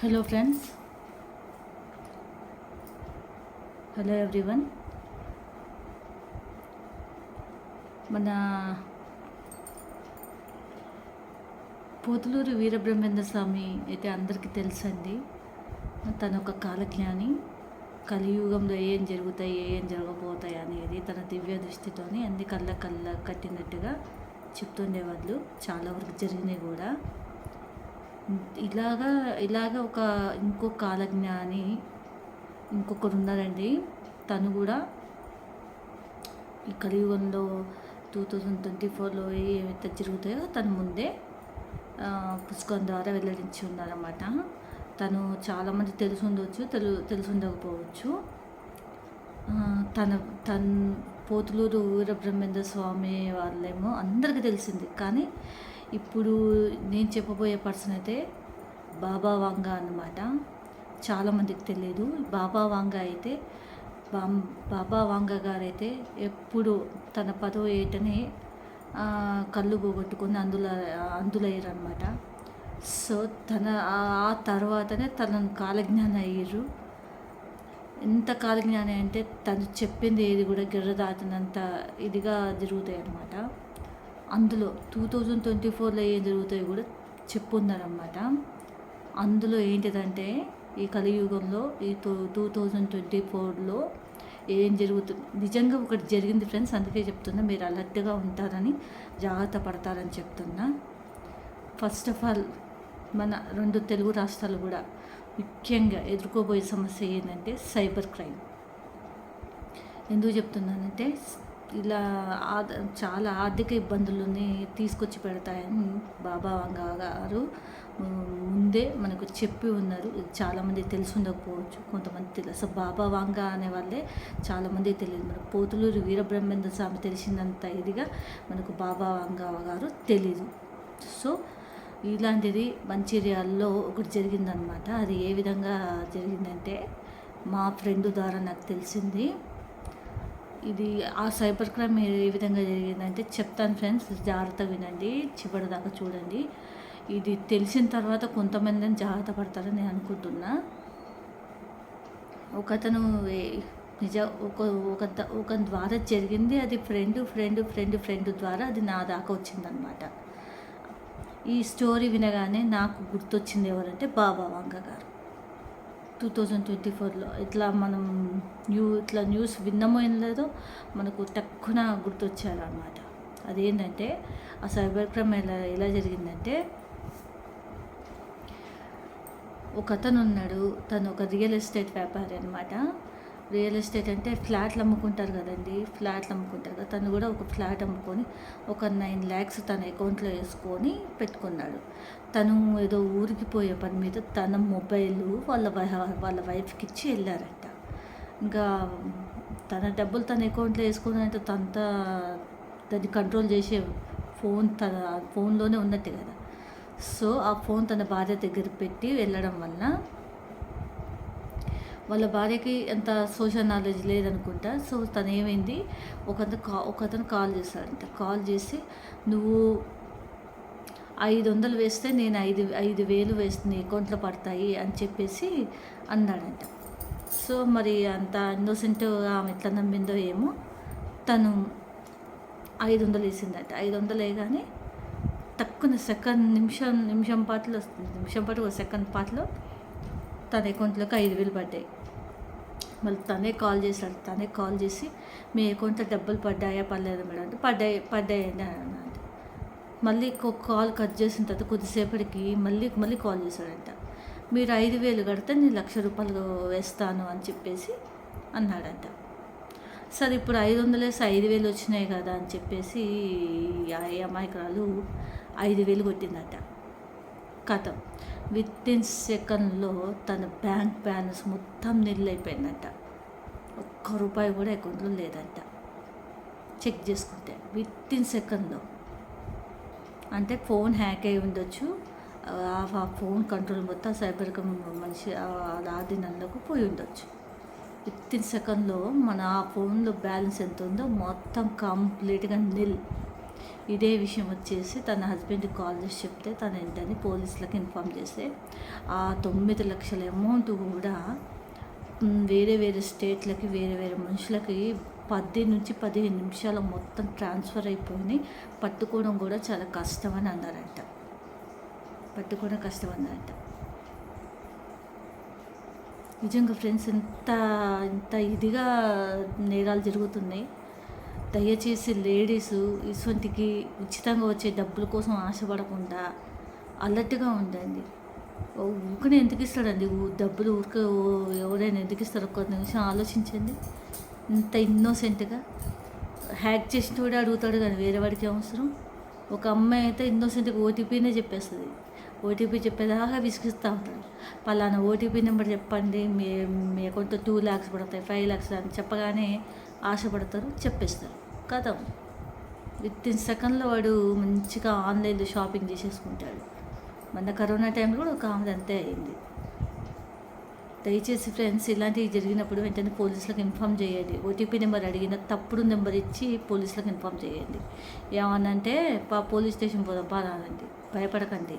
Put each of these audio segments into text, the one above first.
Hello friends hello everyone మన పోతులూరు వీరబ్రహ్మేంద్ర స్వామి అయితే అందరికీ తెలుసండి. తన ఒక కాలజ్ఞాని. కలియుగంలో ఏం జరుగుతాయి ఏం జరగబోతాయి అనేది తన దివ్య దృష్టితోని అన్ని కళ్ళ కళ్ళ కట్టినట్టుగా చెప్తుండేవాళ్ళు. చాలా వరకు జరిగినాయి కూడా. ఇలాగా ఇలాగా ఒక ఇంకో కాలజ్ఞాని ఇంకొకరు ఉన్నారండి తను కూడా ఈ కలియుగంలో టూ థౌజండ్ ట్వంటీ ఫోర్లో ఏవైతే జరుగుతాయో తను ముందే పుస్తకం ద్వారా వెల్లడించి ఉన్నారన్నమాట. తను చాలామంది తెలిసి ఉండవచ్చు తెలు తెలిసి ఉండకపోవచ్చు. తన తన పోతులూరు వీరబ్రహ్మేంద్ర స్వామి వాళ్ళేమో అందరికీ తెలిసింది. కానీ ఇప్పుడు నేను చెప్పబోయే పర్సన్ అయితే బాబా వాంగా అన్నమాట. చాలామందికి తెలియదు. బాబా వాంగ అయితే బాబా వాంగ గారైతే ఎప్పుడు తన పదో ఏటనే కళ్ళు పోగొట్టుకొని అందులో అందులయ్యారు అనమాట సో తన ఆ- తర్వాతనే తనను కాలజ్ఞానం అయ్యారు. ఎంత కాలజ్ఞానం అంటే తను చెప్పింది ఏది కూడా గిర్ర దాటినంత ఇదిగా జరుగుతాయి అన్నమాట అందులో టూ థౌజండ్ ట్వంటీ ఫోర్లో ఏం జరుగుతాయో కూడా చెప్పున్నారనమాట అందులో ఏంటిదంటే ఈ కలియుగంలో ఈ టూ టూ థౌజండ్ ట్వంటీ ఫోర్లో ఏం జరుగుతుంది నిజంగా ఒకటి జరిగింది ఫ్రెండ్స్ అందుకే చెప్తున్నా మీరు అలర్ట్గా ఉంటారని జాగ్రత్త పడతారని చెప్తున్నా. ఫస్ట్ ఆఫ్ ఆల్ మన రెండు తెలుగు రాష్ట్రాలు కూడా ముఖ్యంగా ఎదుర్కోబోయే సమస్య ఏంటంటే సైబర్ క్రైమ్. ఎందుకు చెప్తున్నానంటే ఇలా చాలా ఆర్థిక ఇబ్బందులని తీసుకొచ్చి పెడతాయని బాబా గారు ముందే మనకు చెప్పి ఉన్నారు. చాలామంది తెలిసి ఉండకపోవచ్చు. కొంతమంది తెలియదు బాబా వాంగ అనే వాళ్ళే చాలామంది తెలియదు. మనకు పోతులూరు వీరబ్రహ్మేంద్ర స్వామి తెలిసినంత ఇదిగా మనకు బాబా వాంగ గారు తెలీదు. సో ఇలాంటిది మంచిర్యాలలో ఒకటి జరిగిందనమాట. అది ఏ విధంగా జరిగిందంటే మా ఫ్రెండ్ ద్వారా నాకు తెలిసింది. ఇది ఆ సైబర్ క్రైమ్ ఏ ఏ విధంగా జరిగిందంటే చెప్తాను ఫ్రెండ్స్ జాగ్రత్తగా వినండి చివరి దాకా చూడండి. ఇది తెలిసిన తర్వాత కొంతమంది జాగ్రత్త పడతారని నేను అనుకుంటున్నా. ఒకతను నిజ ఒక ఒక ఒక ద్వారా జరిగింది అది ఫ్రెండ్ ఫ్రెండ్ ఫ్రెండ్ ఫ్రెండ్ ద్వారా అది నా దాకా వచ్చిందనమాట. ఈ స్టోరీ వినగానే నాకు గుర్తొచ్చింది ఎవరంటే బాబా వంగ గారు. టూ థౌజండ్ ట్వంటీ ఫోర్లో ఇట్లా మనం న్యూ ఇట్లా న్యూస్ విన్నమో ఏం లేదో మనకు టక్కున గుర్తొచ్చారనమాట అదేంటంటే ఆ సైబర్ క్రైమ్ ఎలా ఎలా జరిగిందంటే ఒక అతను ఉన్నాడు తను ఒక రియల్ ఎస్టేట్ వ్యాపారి అనమాట రియల్ ఎస్టేట్ అంటే ఫ్లాట్లు అమ్ముకుంటారు కదండి ఫ్లాట్లు అమ్ముకుంటారు కదా తను కూడా ఒక ఫ్లాట్ అమ్ముకొని ఒక నైన్ ల్యాక్స్ తన అకౌంట్లో వేసుకొని పెట్టుకున్నాడు. తను ఏదో ఊరికి పోయే పని మీద తన మొబైల్ వాళ్ళ వై- వాళ్ళ వైఫ్కి ఇచ్చి వెళ్ళారంట. ఇంకా తన డబ్బులు తన అకౌంట్లో వేసుకున్నంటే తనంత దాన్ని కంట్రోల్ చేసే ఫోన్ తన ఫోన్లోనే ఉన్నట్టే కదా. సో ఆ ఫోన్ తన భార్య దగ్గర పెట్టి వెళ్ళడం వల్ల వాళ్ళ భార్యకి అంత సోషల్ నాలెడ్జ్ లేదనుకుంటా. సో తను ఏమైంది ఒక కా ఒకతను కాల్ చేశాడంట. కాల్ చేసి నువ్వు ఐదు వందలు వేస్తే నేను ఐదు ఐదు వేలు వేస్తుంది అకౌంట్లో పడతాయి అని చెప్పేసి అన్నాడంట. సో మరి అంత ఇన్నోసెంట్గా ఆమె ఎట్లా నమ్మిందో ఏమో తను ఐదు వందలు వేసిందట. ఐదు వందలే కానీ తక్కువ సెకండ్ నిమిషం నిమిషం పాటలో నిమిషం పాటు ఒక సెకండ్ పాటలో తన అకౌంట్లోకి ఐదు వేలు పడ్డాయి. మళ్ళీ తనే కాల్ చేశాడు తనే కాల్ చేసి మీ అకౌంట్లో డబ్బులు పడ్డాయా పర్లేదు మేడం అంటే పడ్డాయి పడ్డాయి అన్నాడు. మళ్ళీ కాల్ కట్ చేసిన తర్వాత కొద్దిసేపటికి మళ్ళీ మళ్ళీ కాల్ చేశాడంట. మీరు ఐదు వేలు కడితే నేను లక్ష రూపాయలు వేస్తాను అని చెప్పేసి అన్నాడంట. సరే ఇప్పుడు ఐదు వందలు వేసి ఐదు వేలు వచ్చినాయి కదా అని చెప్పేసి ఆ అమాయకురాలు ఐదు వేలు కొట్టిందట. కథ. విత్ ఇన్ సెకండ్లో తన బ్యాంక్ బ్యాలెన్స్ మొత్తం నిల్లైపోయిందంట ఒక్క రూపాయి కూడా అకౌంట్లో లేదంట. చెక్ చేసుకుంటే విత్ ఇన్ సెకండ్లో. అంటే ఫోన్ హ్యాక్ అయి ఉండొచ్చు. ఆ ఫోన్ కంట్రోల్ మొత్తం సైబర్ మనిషి ఆధీనంలోకి పోయి ఉండొచ్చు. విత్ ఇన్ సెకండ్లో మన ఆ ఫోన్లో బ్యాలెన్స్ ఎంత ఉందో మొత్తం కంప్లీట్గా నిల్ ఇదే విషయం వచ్చేసి తన హస్బెండ్కి కాల్ చేసి చెప్తే తను ఏంటని పోలీసులకు ఇన్ఫామ్ చేస్తే ఆ తొమ్మిది లక్షల అమౌంట్ కూడా వేరే వేరే స్టేట్లకి వేరే వేరే మనుషులకి పది నుంచి పదిహేను నిమిషాలు మొత్తం ట్రాన్స్ఫర్ అయిపోయి పట్టుకోవడం కూడా చాలా కష్టం అని అన్నారంట. పట్టుకోవడం కష్టం అన్నారంట నిజంగా ఫ్రెండ్స్ ఇంత ఇంత ఇదిగా నేరాలు జరుగుతున్నాయి. దయచేసి లేడీస్ ఇటువంటికి ఉచితంగా వచ్చే డబ్బుల కోసం ఆశపడకుండా అలర్ట్గా ఉండండి. ఊరికనే ఎందుకు ఇస్తాడండి? డబ్బులు ఊరికే ఓ- ఎవరైనా ఎందుకు ఇస్తారు ఒక్క నిమిషం ఆలోచించండి. ఇంత ఇన్నోసెంట్గా హ్యాక్ చేసిన కూడా అడుగుతాడు కానీ వేరే వాడికి అవసరం. ఒక అమ్మాయి అయితే ఇన్నోసెంట్గా ఓటీపీనే చెప్పేస్తుంది. ఓటీపీ చెప్పేదాకా విసిగిస్తూ ఉంటాడు. పలానా ఓటీపీ నెంబర్ చెప్పండి మీ మీ అకౌంట్లో టూ ల్యాక్స్ పడతాయి ఫైవ్ ల్యాక్స్ అని చెప్పగానే ఆశపడతారు చెప్పేస్తారు. కదా విత్ ఇన్ సెకండ్లో వాడు మంచిగా ఆన్లైన్లో షాపింగ్ చేసేసుకుంటాడు. మన కరోనా టైంలో కూడా ఒక ఆమెది అంతే అయింది. దయచేసి ఫ్రెండ్స్ ఇలాంటివి జరిగినప్పుడు వెంటనే పోలీసులకు ఇన్ఫామ్ చేయండి. ఓటీపీ నెంబర్ అడిగిన తప్పుడు నెంబర్ ఇచ్చి పోలీసులకు ఇన్ఫామ్ చేయండి. ఏమనంటే పా పోలీస్ స్టేషన్ పోదాం పారాలండి భయపడకండి.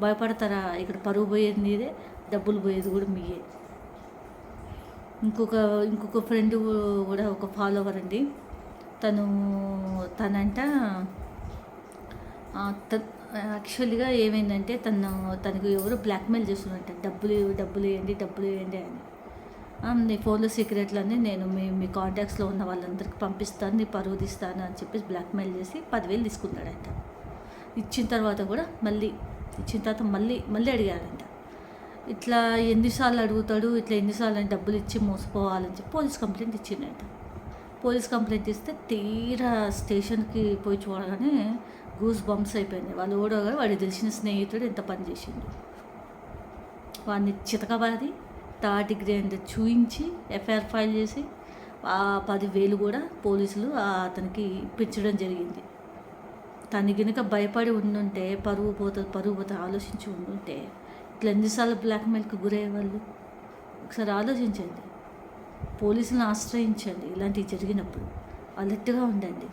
భయపడతారా? ఇక్కడ పరువు పోయేది నీదే డబ్బులు పోయేది కూడా మీయే. ఇంకొక ఇంకొక ఫ్రెండ్ కూడా ఒక ఫాలోవర్ అండి. తను తనంట యాక్చువల్గా ఏమైందంటే తను తనకు ఎవరు బ్లాక్మెయిల్ చేస్తున్నారంట డబ్బులు డబ్బులు వేయండి డబ్బులు వేయండి అని. నీ ఫోన్లో సీక్రెట్లన్నీ నేను మీ మీ కాంటాక్ట్స్లో ఉన్న వాళ్ళందరికీ పంపిస్తాను నీ పరువు తీస్తాను అని చెప్పేసి బ్లాక్మెయిల్ చేసి పదివేలు తీసుకున్నాడంట. ఇచ్చిన తర్వాత కూడా మళ్ళీ ఇచ్చిన తర్వాత మళ్ళీ మళ్ళీ అడిగాడంట. ఇట్లా ఎన్నిసార్లు అడుగుతాడు? ఇట్లా ఎన్నిసార్లు అని డబ్బులు ఇచ్చి మోసపోవాలని చెప్పి పోలీస్ కంప్లైంట్ ఇచ్చిండంట. పోలీస్ కంప్లైంట్ ఇస్తే తీరా స్టేషన్కి పోయి చూడగానే గూస్ బంప్స్ అయిపోయింది వాళ్ళు ఓడగా వాడికి తెలిసిన స్నేహితుడు ఎంత పని చేసిండు. వాడిని చితకబాది థర్డ్ డిగ్రీ అంటే చూయించి ఎఫ్ఐఆర్ ఫైల్ చేసి ఆ పదివేలు కూడా పోలీసులు అతనికి ఇప్పించడం జరిగింది. తను గనుక భయపడి ఉండుంటే పరువు పోతుంది పరువు పోతుంది ఆలోచించి ఉండుంటే ఇట్లా ఎన్నిసార్లు బ్లాక్మెయిల్కి గురయ్యేవాళ్ళు? ఒకసారి ఆలోచించండి. పోలీసులను ఆశ్రయించండి. ఇలాంటివి జరిగినప్పుడు అలర్ట్గా ఉండండి.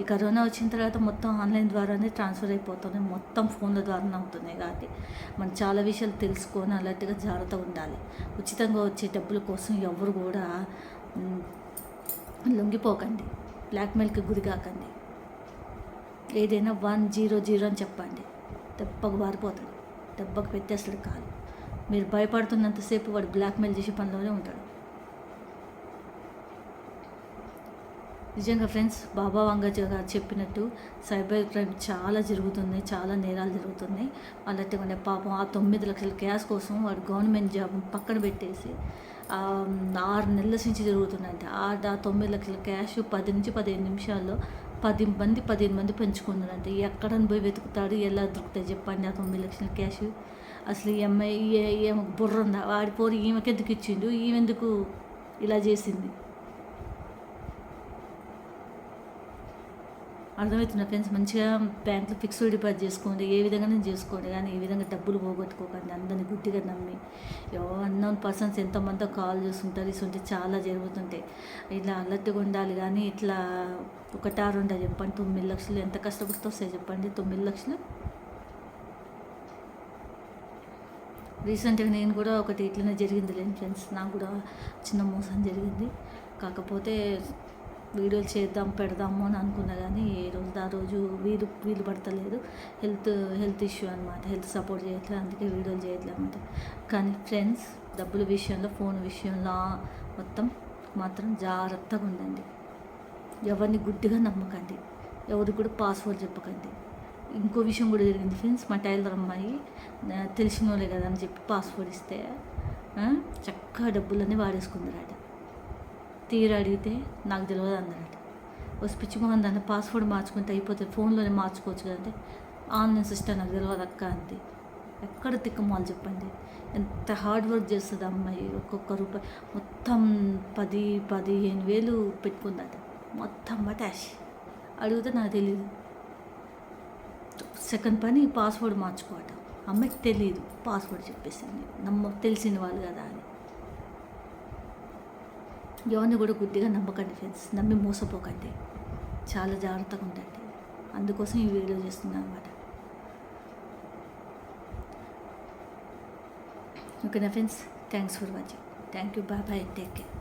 ఈ కరోనా వచ్చిన తర్వాత మొత్తం ఆన్లైన్ ద్వారానే ట్రాన్స్ఫర్ అయిపోతున్నాయి. మొత్తం ఫోన్ల ద్వారానే అవుతున్నాయి కాబట్టి మనం చాలా విషయాలు తెలుసుకొని అలర్ట్గా జాగ్రత్తగా ఉండాలి. ఉచితంగా వచ్చే డబ్బుల కోసం ఎవరు కూడా లొంగిపోకండి. బ్లాక్మెయిల్కి గురి కాకండి. ఏదైనా వన్ జీరో జీరో అని చెప్పండి. దెబ్బకు బారిపోతాడు దెబ్బకు పెట్టేస్తాడు కాదు. మీరు భయపడుతున్నంతసేపు వాడు బ్లాక్మెయిల్ చేసే పనిలోనే ఉంటాడు. నిజంగా ఫ్రెండ్స్ బాబా వంగ చెప్పినట్టు సైబర్ క్రైమ్ చాలా జరుగుతున్నాయి చాలా నేరాలు జరుగుతున్నాయి అలాంటి ఉండే పాపం ఆ తొమ్మిది లక్షల క్యాష్ కోసం వాడు గవర్నమెంట్ జాబ్ పక్కన పెట్టేసి ఆరు నెలల నుంచి జరుగుతుందంట. ఆ తొమ్మిది లక్షల క్యాష్ పది నుంచి పదిహేను నిమిషాల్లో పది మంది పదిహేను మంది పెంచుకున్నారంటే ఎక్కడని పోయి వెతుకుతాడు ఎలా దొరుకుతాయి చెప్పండి ఆ తొమ్మిది లక్షల క్యాష్? అసలు ఈ అమ్మాయి ఈమె బుర్ర ఉందా? వాడి పోరు ఈమెకెందుకు ఇచ్చిండు? ఈమెందుకు ఇలా చేసింది? అర్థమవుతున్న ఫ్రెండ్స్ మంచిగా బ్యాంక్లో ఫిక్స్డ్ డిపాజిట్ చేసుకోండి ఏ విధంగా చేసుకోండి కానీ ఈ విధంగా డబ్బులు పోగొట్టుకోకండి. అందరిని గుడ్డిగా నమ్మి. అన్నోన్ పర్సన్స్ ఎంతమందో కాల్ చేస్తుంటారు ఇసుంటే చాలా జరుగుతుంటాయి. ఇలా అలర్ట్గా ఉండాలి కానీ ఇట్లా ఒకటా రెండా చెప్పండి. తొమ్మిది లక్షలు ఎంత కష్టపడితే వస్తాయి చెప్పండి. తొమ్మిది లక్షలు? రీసెంట్గా నేను కూడా ఒకటి ఇట్లనే జరిగింది లేని ఫ్రెండ్స్ నాకు కూడా చిన్న మోసం జరిగింది. కాకపోతే వీడియోలు చేద్దాం పెడదాము అని అనుకున్నా కానీ ఏ రోజు ఆ రోజు వీలు వీలు పడతలేదు. హెల్త్ హెల్త్ ఇష్యూ అనమాట హెల్త్ సపోర్ట్ చేయట్లేదు అందుకే వీడియోలు చేయట్లేదు అనమాట కానీ ఫ్రెండ్స్ డబ్బుల విషయంలో ఫోన్ విషయంలో మొత్తం మాత్రం జాగ్రత్తగా ఉండండి. ఎవరిని గుడ్డిగా నమ్మకండి. ఎవరికి కూడా పాస్వర్డ్ చెప్పకండి. ఇంకో విషయం కూడా జరిగింది ఫ్రెండ్స్. మా టైలర్ అమ్మాయి తెలిసినోలే తెలిసిన వాళ్ళే కదా అని చెప్పి పాస్వర్డ్ ఇస్తే చక్కగా డబ్బులన్నీ వాడేసుకుందరట. తీరు అడిగితే నాకు తెలియదు అందరట ఓ స్పిచ్ మొహన్ దాన్ని పాస్వర్డ్ మార్చుకుంటే అయిపోతే ఫోన్లోనే మార్చుకోవచ్చు కదంటే ఆన్లైన్ సిస్టమ్ నాకు తెలియదు అక్క అంతే ఎక్కడ తిక్కమాలు చెప్పండి. ఎంత హార్డ్ వర్క్ చేస్తుంది అమ్మాయి ఒక్కొక్క రూపాయి. మొత్తం పది పదిహేను వేలు పెట్టుకుందట. మొత్తం మటాష్ అడిగితే నాకు తెలియదు సెకండ్ పని పాస్వర్డ్ మార్చుకోవటం. అమ్మాయికి తెలియదు పాస్వర్డ్ చెప్పేసింది నమ్మ తెలిసిన వాళ్ళు కదా అని. ఎవరిని కూడా గుడ్డిగా నమ్మకండి ఫ్రెండ్స్ నమ్మి మోసపోకండి. చాలా జాగ్రత్తగా ఉండండి. అందుకోసం ఈ వీడియో చేస్తున్నాను అనమాట ఓకేనా friends thanks for watching thank you bye bye take care